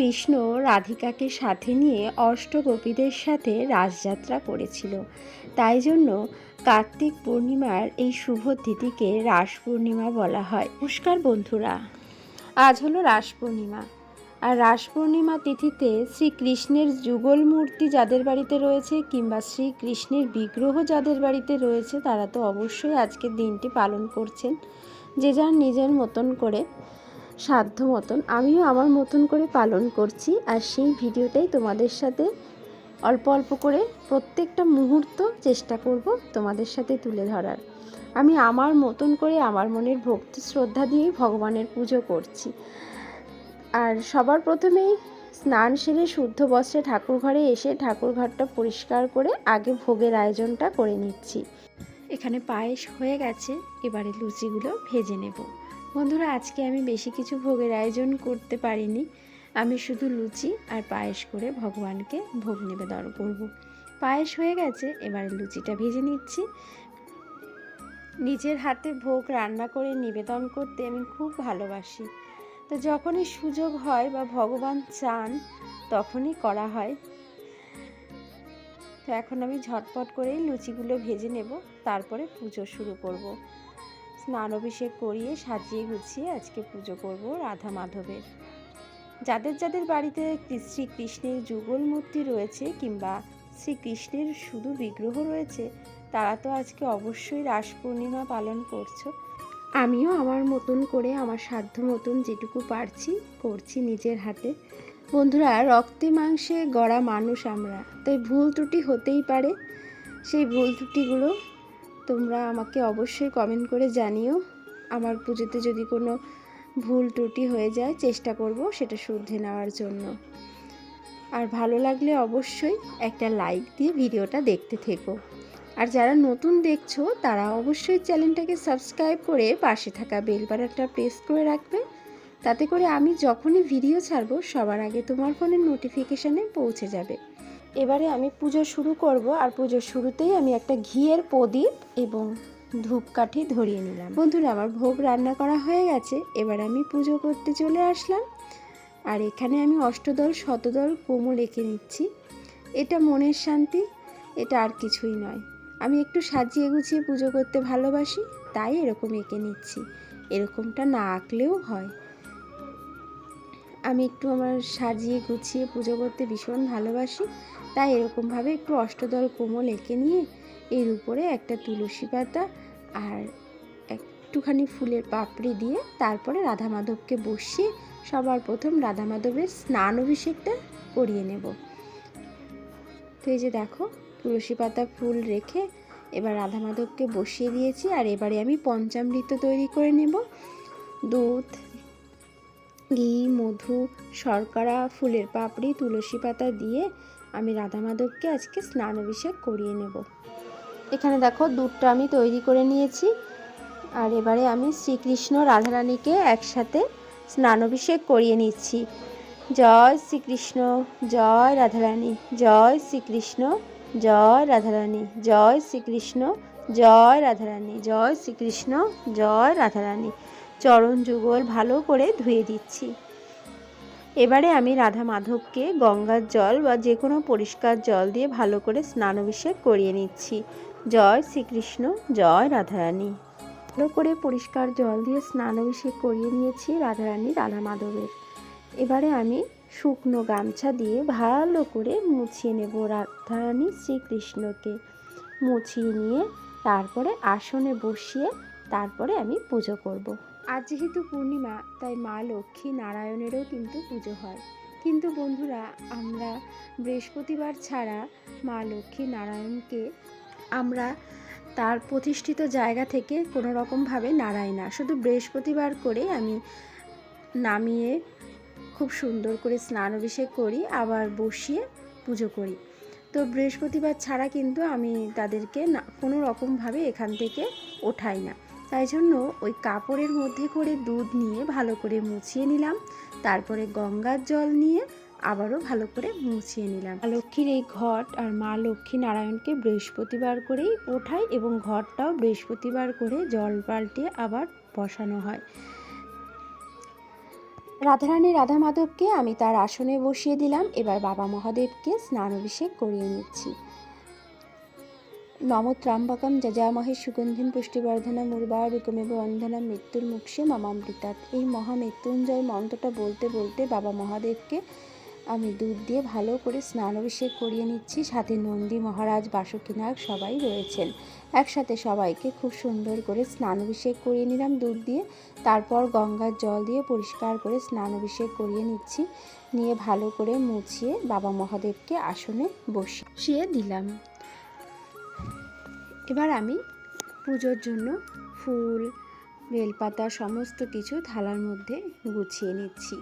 শ্রীকৃষ্ণ রাধিকাকে সাথে নিয়ে অষ্টগোপীদের সাথে রাসযাত্রা করেছিল। তাই জন্য কার্তিক পূর্ণিমার এই শুভ তিথিকে রাস পূর্ণিমা বলা হয়। নমস্কার বন্ধুরা, আজ হলো রাস পূর্ণিমা। আর রাস পূর্ণিমা তিথিতে শ্রীকৃষ্ণের যুগল মূর্তি যাদের বাড়িতে রয়েছে কিংবা শ্রীকৃষ্ণের বিগ্রহ যাদের বাড়িতে রয়েছে তারা তো অবশ্যই আজকের দিনটি পালন করছেন। যে যার নিজের মতন করে সাধ্য মতন আমিও আমার মতন করে পালন করছি আর সেই ভিডিওটাই তোমাদের সাথে অল্প অল্প করে প্রত্যেকটা মুহূর্ত চেষ্টা করব তোমাদের সাথে তুলে ধরার। আমি আমার মতন করে আমার মনের ভক্তি শ্রদ্ধা দিয়েই ভগবানের পুজো করছি। আর সবার প্রথমেই স্নান সেরে শুদ্ধ বস্ত্রে ঠাকুর ঘরে এসে ঠাকুর ঘরটা পরিষ্কার করে আগে ভোগের আয়োজনটা করে নিচ্ছি। এখানে পায়েস হয়ে গেছে, এবারে লুচিগুলো ভেজে নেব। বন্ধুরা, আজকে আমি বেশি কিছু ভোগের আয়োজন করতে পারিনি আমি শুধু লুচি আর পায়েস করে ভগবানকে ভোগ নিবেদন করব। পায়েস হয়ে গেছে, এবারে লুচিটা ভেজে নিচ্ছি নিজের হাতে ভোগ রান্না করে নিবেদন করতে আমি খুব ভালোবাসি তো যখনই সুযোগ হয় বা ভগবান চান, তখনই করা হয় তো এখন আমি ঝটপট করেই লুচিগুলো ভেজে নেব, তারপরে পুজো শুরু করব। স্নান অভিষেক করিয়ে সাজিয়ে গুছিয়ে আজকে পুজো করব রাধা মাধবের। যাদের যাদের বাড়িতে শ্রীকৃষ্ণের যুগল মূর্তি রয়েছে কিংবা শ্রীকৃষ্ণের শুধু বিগ্রহ রয়েছে, তারা তো আজকে অবশ্যই রাস পূর্ণিমা পালন করছ। আমিও আমার মতন করে, আমার সাধ্য মতন যেটুকু পারছি, করছি নিজের হাতে। বন্ধুরা, রক্তে মাংসে গড়া মানুষ আমরা, তাই ভুল ত্রুটি হতেই পারে। সেই ভুল ত্রুটিগুলো তোমরা আমাকে অবশ্যই কমেন্ট করে জানিও। আমার পুজোতে যদি কোনো ভুল ত্রুটি হয়ে যায়, চেষ্টা করব সেটা শুদ্ধে নেওয়ার জন্য। আর ভালো লাগলে অবশ্যই একটা লাইক দিয়ে ভিডিওটা দেখতে থেকো। আর যারা নতুন দেখছ, তারা অবশ্যই চ্যানেলটাকে সাবস্ক্রাইব করে পাশে থাকা বেল বাটনটা প্রেস করে রাখবে। তাতে করে আমি যখনই ভিডিও ছাড়বো, সবার আগে তোমার ফোনের নোটিফিকেশানে পৌঁছে যাবে। এবারে আমি পুজো শুরু করব আর পুজোর শুরুতেই আমি একটা ঘিয়ের প্রদীপ এবং ধূপকাঠি ধরিয়ে নিলাম। বন্ধুরা, আমার ভোগ রান্না করা হয়ে গেছে। এবার আমি পুজো করতে চলে আসলাম। আর এখানে আমি অষ্টদল, শতদল, কোমল এঁকে নিচ্ছি। এটা মনের শান্তি, এটা আর কিছুই নয়। আমি একটু সাজিয়ে গুছিয়ে পুজো করতে ভালোবাসি, তাই এরকম এঁকে নিচ্ছি। এরকমটা না আঁকলেও হয়। আমি একটু আমার সাজিয়ে গুছিয়ে পুজো করতে ভীষণ ভালোবাসি। তাই এরকমভাবে একটু অষ্টদল কোমল এঁকে নিয়ে এর উপরে একটা তুলসী পাতা আর একটুখানি ফুলের পাপড়ি দিয়ে তারপরে রাধা মাধবকে বসিয়ে সবার প্রথম রাধা মাধবের স্নান অভিষেকটা করিয়ে নেব। তো এই যে দেখো, তুলসী পাতা ফুল রেখে এবার রাধা মাধবকে বসিয়ে দিয়েছি আর এবারে আমি পঞ্চামৃত তৈরি করে নেব। দুধ, ঘি, মধু, শর্করা, ফুলের পাপড়ি, তুলসী পাতা দিয়ে আমি রাধা মাধবকে আজকে স্নান অভিষেক করিয়ে নেব। এখানে দেখো দুধটা আমি তৈরি করে নিয়েছি। আর এবারে আমি শ্রীকৃষ্ণ রাধারানীকে একসাথে স্নান অভিষেক করিয়ে নিচ্ছি। জয় শ্রীকৃষ্ণ, জয় রাধারানী, জয় শ্রীকৃষ্ণ, জয় রাধারানী, জয় শ্রীকৃষ্ণ, জয় রাধারানী, জয় শ্রীকৃষ্ণ, জয় রাধারানী। চরণ যুগল ভালো করে ধুয়ে দিচ্ছি। এবারে আমি রাধা মাধবকে গঙ্গার জল বা যে কোনো পরিষ্কার জল দিয়ে ভালো করে স্নান অভিষেক করিয়ে নিচ্ছি। জয় শ্রীকৃষ্ণ, জয় রাধারানী। ভালো করে পরিষ্কার জল দিয়ে স্নান অভিষেক করিয়ে নিয়েছি রাধারানী রাধা মাধবের এবারে আমি শুকনো গামছা দিয়ে ভালো করে মুছিয়ে নেব রাধারানী শ্রীকৃষ্ণকে। মুছিয়ে নিয়ে তারপরে আসনে বসিয়ে তারপরে আমি পুজো করব। আজ যেহেতু পূর্ণিমা, তাই মা লক্ষ্মী নারায়ণেরও কিন্তু পুজো হয়। কিন্তু বন্ধুরা, আমরা বৃহস্পতিবার ছাড়া মা লক্ষ্মী নারায়ণকে আমরা তার প্রতিষ্ঠিত জায়গা থেকে কোনো রকমভাবে নাড়াই না। শুধু বৃহস্পতিবার করে আমি নামিয়ে খুব সুন্দর করে স্নান অভিষেক করি, আবার বসিয়ে পুজো করি। তো বৃহস্পতিবার ছাড়া কিন্তু আমি তাদেরকে না কোনো রকমভাবে এখান থেকে ওঠাই না। তাই জন্য ওই কাপড়ের মধ্যে করে দুধ নিয়ে ভালো করে মুছিয়ে নিলাম। তারপরে গঙ্গার জল নিয়ে আবারও ভালো করে মুছিয়ে নিলাম। লক্ষ্মীর এই ঘট আর মা লক্ষ্মী নারায়ণকে বৃহস্পতিবার করেই ওঠাই এবং ঘরটাও বৃহস্পতিবার করে জল পাল্টে আবার বসানো হয়। রাধারানী রাধা মাধবকে আমি তার আসনে বসিয়ে দিলাম। এবার বাবা মহাদেবকে স্নান অভিষেক করিয়ে নিচ্ছি। নম ত্রাম্বকম যজামহে সুগন্ধিম পুষ্টিবর্ধনা মুর্বারুকমেব বন্ধনা মৃত্যুর মুক্ষে মামামৃতাৎ। এই মহামৃত্যুঞ্জয় মন্ত্রটা বলতে বলতে বাবা মহাদেবকে আমি দুধ দিয়ে ভালো করে স্নান অভিষেক করিয়ে নিচ্ছি। সাথে নন্দী মহারাজ বাসুকিনাগ সবাই রয়েছেন। একসাথে সবাইকে খুব সুন্দর করে স্নান অভিষেক করিয়ে নিলাম দুধ দিয়ে। তারপর গঙ্গার জল দিয়ে পরিষ্কার করে স্নান অভিষেক করিয়ে নিচ্ছি। নিয়ে ভালো করে মুছিয়ে বাবা মহাদেবকে আসনে বসিয়ে দিলাম। এবার আমি পুজোর জন্য ফুল, বেলপাতা, সমস্ত কিছু থালার মধ্যে গুছিয়ে নিচ্ছি।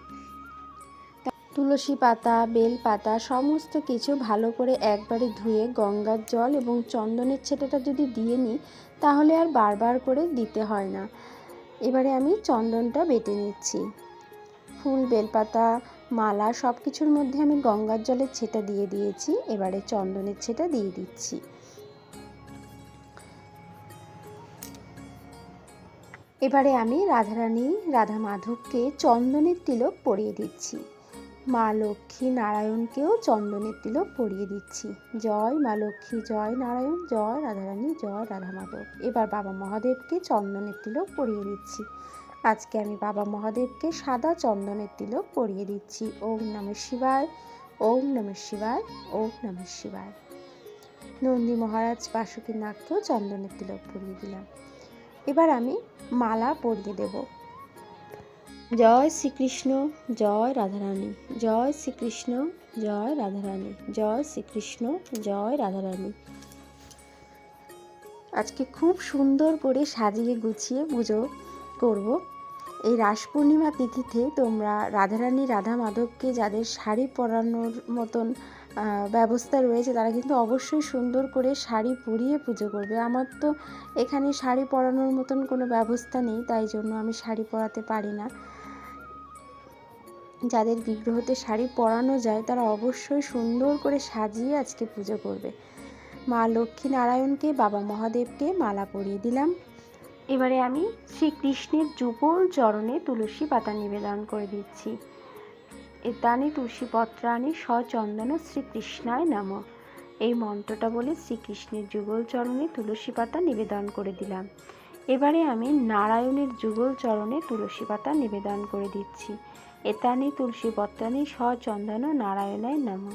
তুলসী পাতা বেল পাতা সমস্ত কিছু ভালো করে একবারে ধুয়ে গঙ্গার জল এবং চন্দনের ছেটাটা যদি দিয়ে নিই, তাহলে আর বারবার করে দিতে হয় না। এবারে আমি চন্দনটা বেটে নিচ্ছি। ফুল, বেলপাতা, মালা সব কিছুর মধ্যে আমি গঙ্গার জলের ছেটা দিয়ে দিয়েছি। এবারে চন্দনের ছেটা দিয়ে দিচ্ছি। এবারে আমি রাধারানী রাধা মাধবকে চন্দনের তিলক পরিয়ে দিচ্ছি। মা লক্ষ্মী নারায়ণকেও চন্দনের তিলক পরিয়ে দিচ্ছি। জয় মা লক্ষ্মী, জয় নারায়ণ, জয় রাধারানী, জয় রাধা মাধব এবার বাবা মহাদেবকে চন্দনের তিলক পরিয়ে দিচ্ছি। আজকে আমি বাবা মহাদেবকে সাদা চন্দনের তিলক পরিয়ে দিচ্ছি। ওম নম শিবায়, ওম নম শিবায়, ওম নম শিবায়। নন্দী মহারাজ বাসুকী নাগকেও চন্দনের তিলক পরিয়ে দিলাম। এবার আমি মালা পরিয়ে দেব। জয় শ্রীকৃষ্ণ, জয় রাধারানী, জয় শ্রীকৃষ্ণ, জয় রাধারানী, জয় শ্রীকৃষ্ণ, জয় রাধারানী। আজকে খুব সুন্দর করে সাজিয়ে গুছিয়ে পুজো করব। এই রাস পূর্ণিমা তিথিতে তোমরা রাধারানী, রাধা মাধবকে যাদের শাড়ি পরানোর মতন ব্যবস্থা রয়েছে, তারা কিন্তু অবশ্যই সুন্দর করে শাড়ি পরিয়ে পুজো করবে। আমার তো এখানে শাড়ি পরানোর মতন কোনো ব্যবস্থা নেই, তাই জন্য আমি শাড়ি পরাতে পারি না। যাদের বিগ্রহতে শাড়ি পরানো যায়, তারা অবশ্যই সুন্দর করে সাজিয়ে আজকে পুজো করবে। মা লক্ষ্মী নারায়ণকে বাবা মহাদেবকে মালা পরিয়ে দিলাম। এবারে আমি শ্রীকৃষ্ণের যুগল চরণে তুলসী পাতা নিবেদন করে দিচ্ছি। এতানি তুলসী পত্রানি সচন্দন শ্রীকৃষ্ণায় নাম। এই মন্ত্রটা বলে শ্রীকৃষ্ণের যুগল চরণে তুলসী পাতা নিবেদন করে দিলাম। এবারে আমি নারায়ণের যুগল চরণে তুলসী পাতা নিবেদন করে দিচ্ছি। এতানি তুলসী পত্রানি সচন্দন নারায়ণায় নাম।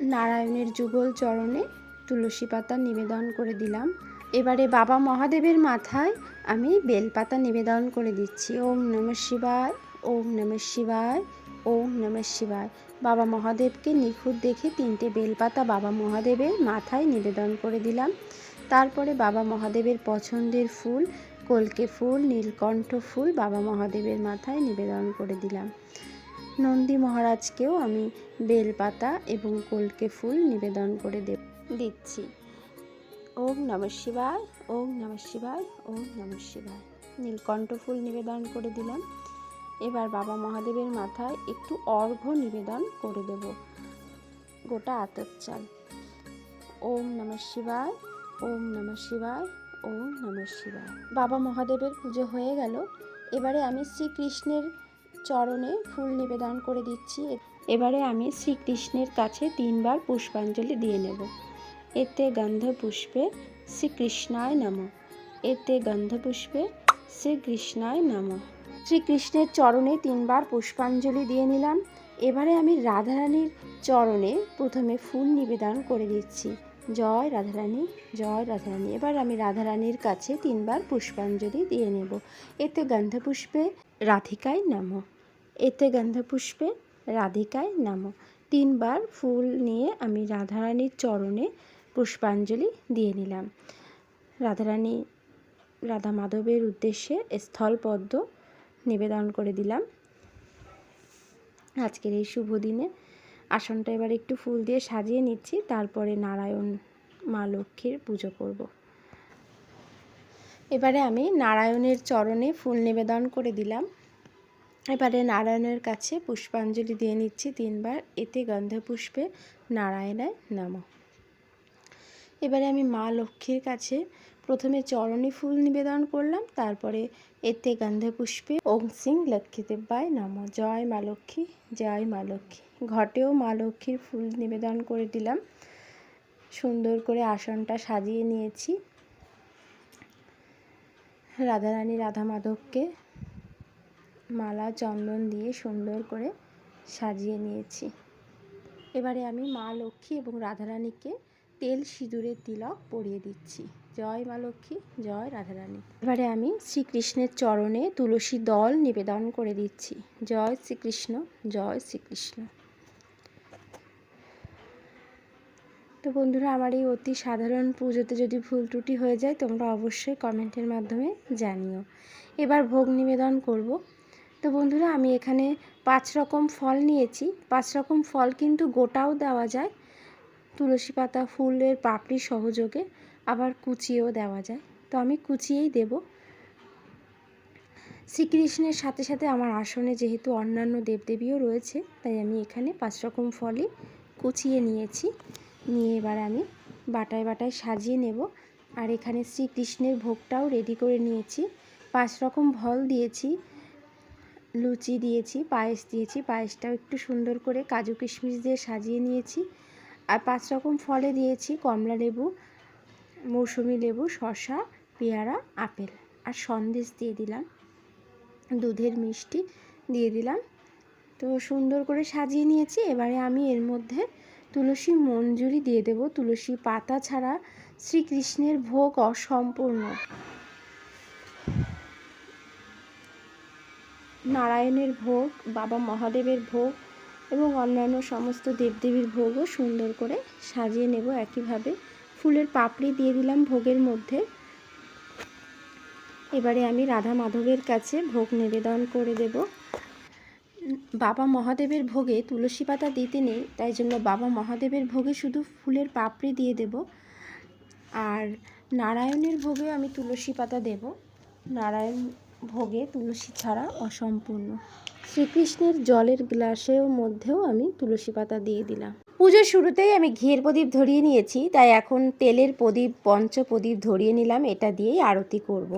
নারায়ণের যুগল চরণে তুলসী পাতা নিবেদন করে দিলাম। এবারে বাবা মহাদেবের মাথায় আমি বেলপাতা নিবেদন করে দিচ্ছি। ওম নম শিবায়, ওম নম শিবায়। ওম নম শিবায়। বাবা মহাদেবকে নিখুঁত দেখে তিনটে বেলপাতা বাবা মহাদেবের মাথায় নিবেদন করে দিলাম। তারপরে বাবা মহাদেবের পছন্দের ফুল, কলকে ফুল, নীলকণ্ঠ ফুল বাবা মহাদেবের মাথায় নিবেদন করে দিলাম। নন্দী মহারাজকেও আমি বেলপাতা এবং কলকে ফুল নিবেদন করে দে দিচ্ছি। ওম নম শিবায়, ওম নম শিবায়, ওম নম শিবায়। নীলকণ্ঠ ফুল নিবেদন করে দিলাম। এবার বাবা মহাদেবের মাথায় একটু অর্ঘ্য নিবেদন করে দেব। গোটা আতপ চাল। ওম নম শিবায়, ওম নম শিবায়, ওম নম শিবায়। বাবা মহাদেবের পুজো হয়ে গেল। এবারে আমি শ্রীকৃষ্ণের চরণে ফুল নিবেদন করে দিচ্ছি। এবারে আমি শ্রীকৃষ্ণের কাছে তিনবার পুষ্পাঞ্জলি দিয়ে নেব। এতে গন্ধ পুষ্পে শ্রীকৃষ্ণায় নম। এতে গন্ধ পুষ্পে শ্রীকৃষ্ণায় নম। শ্রীকৃষ্ণের চরণে তিনবার পুষ্পাঞ্জলি দিয়ে নিলাম। এবারে আমি রাধারানীর চরণে প্রথমে ফুল নিবেদন করে দিচ্ছি। জয় রাধারানী জয় রাধারানী। এবার আমি রাধারানীর কাছে তিনবার পুষ্পাঞ্জলি দিয়ে নেব। এতে গন্ধপুষ্পে রাধিকায় নাম। এতে গন্ধপুষ্পে রাধিকায় নাম। তিনবার ফুল নিয়ে আমি রাধারানীর চরণে পুষ্পাঞ্জলি দিয়ে নিলাম। রাধারানী রাধা মাধবের উদ্দেশ্যে স্থলপদ্ম নিবেদন করে দিলাম। আজকের এই শুভ দিনে আসনটা এবার একটু ফুল দিয়ে সাজিয়ে নিচ্ছি, তারপরে নারায়ণ মা লক্ষ্মীর পুজো করব। এবারে আমি নারায়ণের চরণে ফুল নিবেদন করে দিলাম। এবারে নারায়ণের কাছে পুষ্পাঞ্জলি দিয়ে নিচ্ছি তিনবার, এতে গন্ধপুষ্পে নারায়ণায় নাম। এবারে আমি মা লক্ষ্মীর কাছে প্রথমে চরণী ফুল নিবেদন করলাম, তারপরে এতে গন্ধে পুষ্পে ওং সিং লক্ষ্মীদেব্বায় নম। জয় মা লক্ষ্মী, জয় মা লক্ষ্মী। ঘটেও মা লক্ষ্মীর ফুল নিবেদন করে দিলাম। সুন্দর করে আসনটা সাজিয়ে নিয়েছি। রাধারানী রাধা মাধবকে মালা, চন্দন দিয়ে সুন্দর করে সাজিয়ে নিয়েছি। এবারে আমি মা লক্ষ্মী এবং রাধারানীকে তেল সিঁদুরের তিলক পরিয়ে দিচ্ছি। জয় মা লক্ষ্মী, জয় রাধারানী এবারে আমি শ্রীকৃষ্ণের চরণে তুলসী দল নিবেদন করে দিচ্ছি। জয় শ্রীকৃষ্ণ জয় শ্রীকৃষ্ণ। তো বন্ধুরা, আমার এই অতি সাধারণ পুজোতে যদি ভুল ত্রুটি হয়ে যায়, তোমরা অবশ্যই কমেন্টের মাধ্যমে জানিও। এবার ভোগ নিবেদন করব। তো বন্ধুরা, আমি এখানে পাঁচ রকম ফল নিয়েছি। পাঁচ রকম ফল কিন্তু গোটাও দেওয়া যায়। তুলসী পাতা, ফুলের পাপড়ি সহযোগে। আবার কুচিয়েও দেওয়া যায়। তো আমি কুচিয়েই দেব। শ্রীকৃষ্ণের সাথে সাথে আমার আসনে যেহেতু অন্যান্য দেবদেবীও রয়েছে, তাই আমি এখানে পাঁচ রকম ফলই কুচিয়ে নিয়েছি। নিয়ে এবার আমি বাটায় বাটায় সাজিয়ে নেব। আর এখানে শ্রীকৃষ্ণের ভোগটাও রেডি করে নিয়েছি। পাঁচ রকম ফল দিয়েছি, লুচি দিয়েছি, পায়েস দিয়েছি। পায়েসটাও একটু সুন্দর করে কাজু কিশমিশ দিয়ে সাজিয়ে নিয়েছি। আর পাঁচ রকম ফলে দিয়েছি কমলা লেবু মৌসুমি লেবু, শসা, পেয়ারা, আপেল। আর সন্দেশ দিয়ে দিলাম। দুধের মিষ্টি দিয়ে দিলাম। তো সুন্দর করে সাজিয়ে নিয়েছি। এবারে আমি এর মধ্যে তুলসী মঞ্জুরি দিয়ে দেব। তুলসী পাতা ছাড়া শ্রীকৃষ্ণের ভোগ অসম্পূর্ণ। নারায়ণের ভোগ, বাবা মহাদেবের ভোগ এবং অন্যান্য সমস্ত দেবদেবীর ভোগও সুন্দর করে সাজিয়ে নেব। একইভাবে ফুলের পাপড়ি দিয়ে দিলাম ভোগের মধ্যে। এবারে আমি রাধা মাধবের কাছে ভোগ নিবেদন করে দেব। বাবা মহাদেবের ভোগে তুলসী পাতা দিতে নেই, তাই জন্য বাবা মহাদেবের ভোগে শুধু ফুলের পাপড়ি দিয়ে দেব। আর নারায়ণের ভোগে আমি তুলসী পাতা দেব। নারায়ণ ভোগে তুলসী ছাড়া অসম্পূর্ণ শ্রীকৃষ্ণের জলের গ্লাসের মধ্যেও আমি তুলসী পাতা দিয়ে দিলাম পুজোর শুরুতেই আমি ঘিয়ের প্রদীপ ধরিয়ে নিয়েছি, তাই এখন তেলের প্রদীপ পঞ্চ প্রদীপ ধরিয়ে নিলাম, এটা দিয়েই আরতি করব।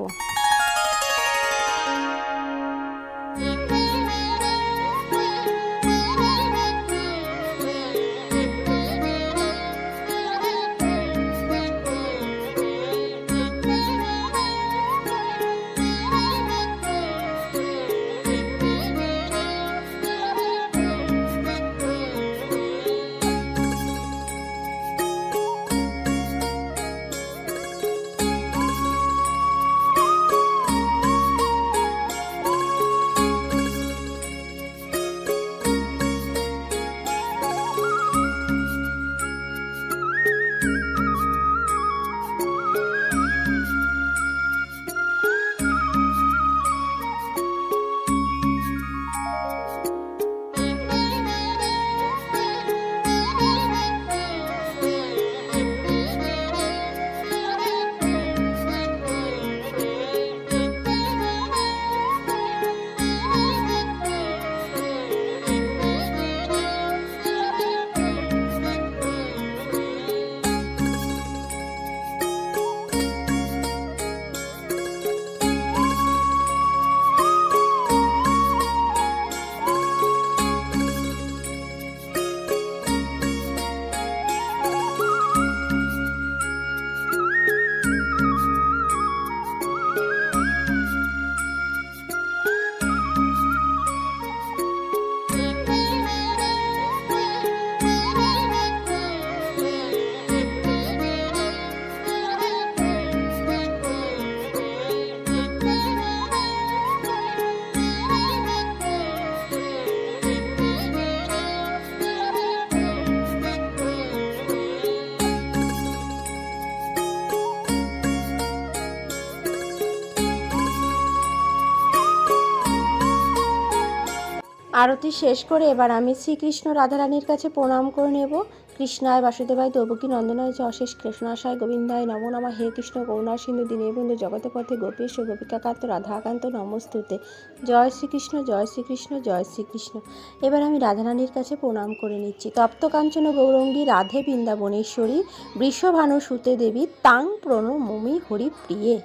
আরতি শেষ করে এবার আমি শ্রীকৃষ্ণ রাধারানীর কাছে প্রণাম করে নেব। কৃষ্ণায় বাসুদেবায় দৌবকী নন্দনায় যে অশেষ কৃষ্ণাশায়, গোবিন্দায় নমো নমঃ। হে কৃষ্ণ করুণা সিন্ধু দীনবন্ধু জগতে পথে গোপেশ, গোপিকাকান্ত, রাধাকান্ত, নমস্তুতে। জয় শ্রীকৃষ্ণ জয় শ্রীকৃষ্ণ জয় শ্রীকৃষ্ণ। এবার আমি রাধারানীর কাছে প্রণাম করে নিচ্ছি। তপ্ত কাঞ্চন গৌরঙ্গী, রাধে বৃন্দাবনেশ্বরী, বৃষভানু সুতে দেবী, তাং প্রণমমি হরি প্রিয়ে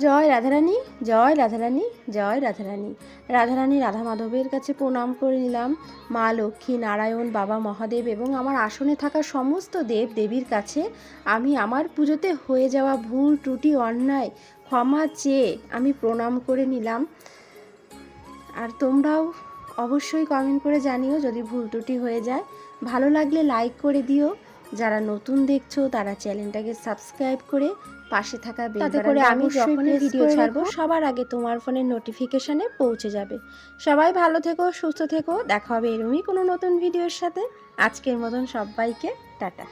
জয় রাধারানী জয় রাধারানী জয় রাধারানী। রাধারানী রাধা মাধবের কাছে প্রণাম করে নিলাম। মা লক্ষ্মী, নারায়ণ, বাবা মহাদেব এবং আমার আসনে থাকা সমস্ত দেব দেবীর কাছে আমি আমার পুজোতে হয়ে যাওয়া ভুল, ত্রুটি, অন্যায় ক্ষমা চেয়ে আমি প্রণাম করে নিলাম। আর তোমরাও অবশ্যই কমেন্ট করে জানিও যদি ভুল, ত্রুটি হয়ে যায়। ভালো লাগলে লাইক করে দিও। যারা নতুন দেখছ তারা চ্যানেলটাকে সাবস্ক্রাইব করে পাশে থাকা তাতে করে আমি যখনই ভিডিও ছাড়বো, সবার আগে তোমার ফোনের নোটিফিকেশনে পৌঁছে যাবে। সবাই ভালো থেকো সুস্থ থেকো দেখা হবে এরমই কোনো নতুন ভিডিওর সাথে। আজকের মতন সবাইকে টাটা।